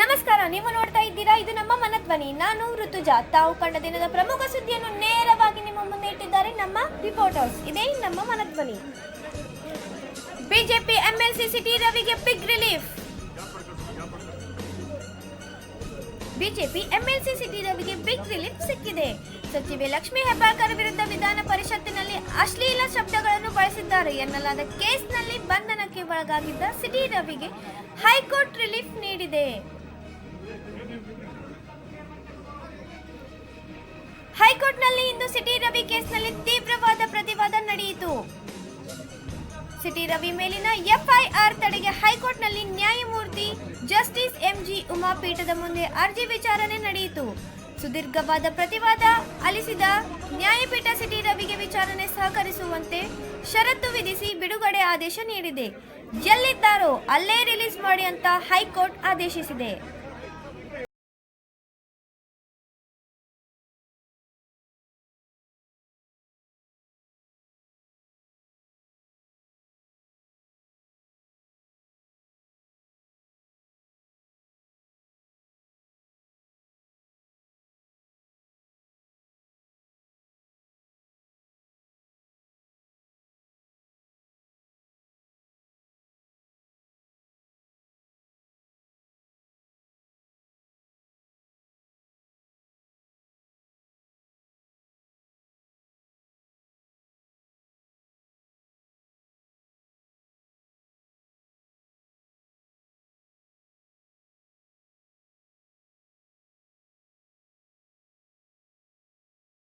ನಮಸ್ಕಾರ, ನೀವು ನೋಡ್ತಾ ಇದ್ದೀರಾ? ಇದು ನಮ್ಮ ಮನಧ್ವನಿ. ನಾನು ಋತುಜಾ. ತಾವು ಕಂಡ ದಿನದ ಪ್ರಮುಖ ಸುದ್ದಿಯನ್ನು ನೇರವಾಗಿ ನಿಮ್ಮ ಮುಂದೆ ಇಟ್ಟಿದ್ದಾರೆ ನಮ್ಮ ರಿಪೋರ್ಟರ್ಸ್. ಇದೇ ನಮ್ಮ Manadhwani. BJP MLC C T ರವಿಗೆ big relief BJP MLC C T ರವಿಗೆ big relief ಸಿಕ್ಕಿದೆ. ಸಚಿವೆ ಲಕ್ಷ್ಮಿ ಹೆಬ್ಬಾಳ್ಕರ್ ವಿರುದ್ಧ ವಿಧಾನ ಪರಿಷತ್ತಿನಲ್ಲಿ ಅಶ್ಲೀಲ ಶಬ್ದಗಳನ್ನು ಬಳಸಿದ್ದಾರೆ. ಎನ್ನಲಾದ ಕೇಸ್ನಲ್ಲಿ ಬಂಧನಕ್ಕೆ ಒಳಗಾಗಿದ್ದ ಸಿಟಿ ರವಿಗೆ ಹೈಕೋರ್ಟ್ ರಿಲೀಫ್ ನೀಡಿದೆ. ಹೈಕೋರ್ಟ್ನಲ್ಲಿ ಇಂದು ಸಿಟಿ ರವಿ ಕೇಸ್ನಲ್ಲಿ ತೀವ್ರವಾದ ಪ್ರತಿವಾದ ನಡೆಯಿತು. ಸಿಟಿ ರವಿ ಮೇಲಿನ ಎಫ್ಐಆರ್ ತಡೆಗೆ ಹೈಕೋರ್ಟ್ನಲ್ಲಿ ನ್ಯಾಯಮೂರ್ತಿ ಜಸ್ಟಿಸ್ ಎಂಜಿ ಉಮಾ ಪೀಠದ ಮುಂದೆ ಅರ್ಜಿ ವಿಚಾರಣೆ ನಡೆಯಿತು. ಸುದೀರ್ಘವಾದ ಪ್ರತಿವಾದ ಅಲಿಸಿದ ನ್ಯಾಯಪೀಠ ಸಿಟಿ ರವಿಗೆ ವಿಚಾರಣೆ ಸಹಕರಿಸುವಂತೆ ಷರತ್ತು ವಿಧಿಸಿ ಬಿಡುಗಡೆ ಆದೇಶ ನೀಡಿದೆ. ಎಲ್ಲಿದ್ದಾರೋ ಅಲ್ಲೇ ರಿಲೀಸ್ ಮಾಡಿ ಅಂತ ಹೈಕೋರ್ಟ್ ಆದೇಶಿಸಿದೆ.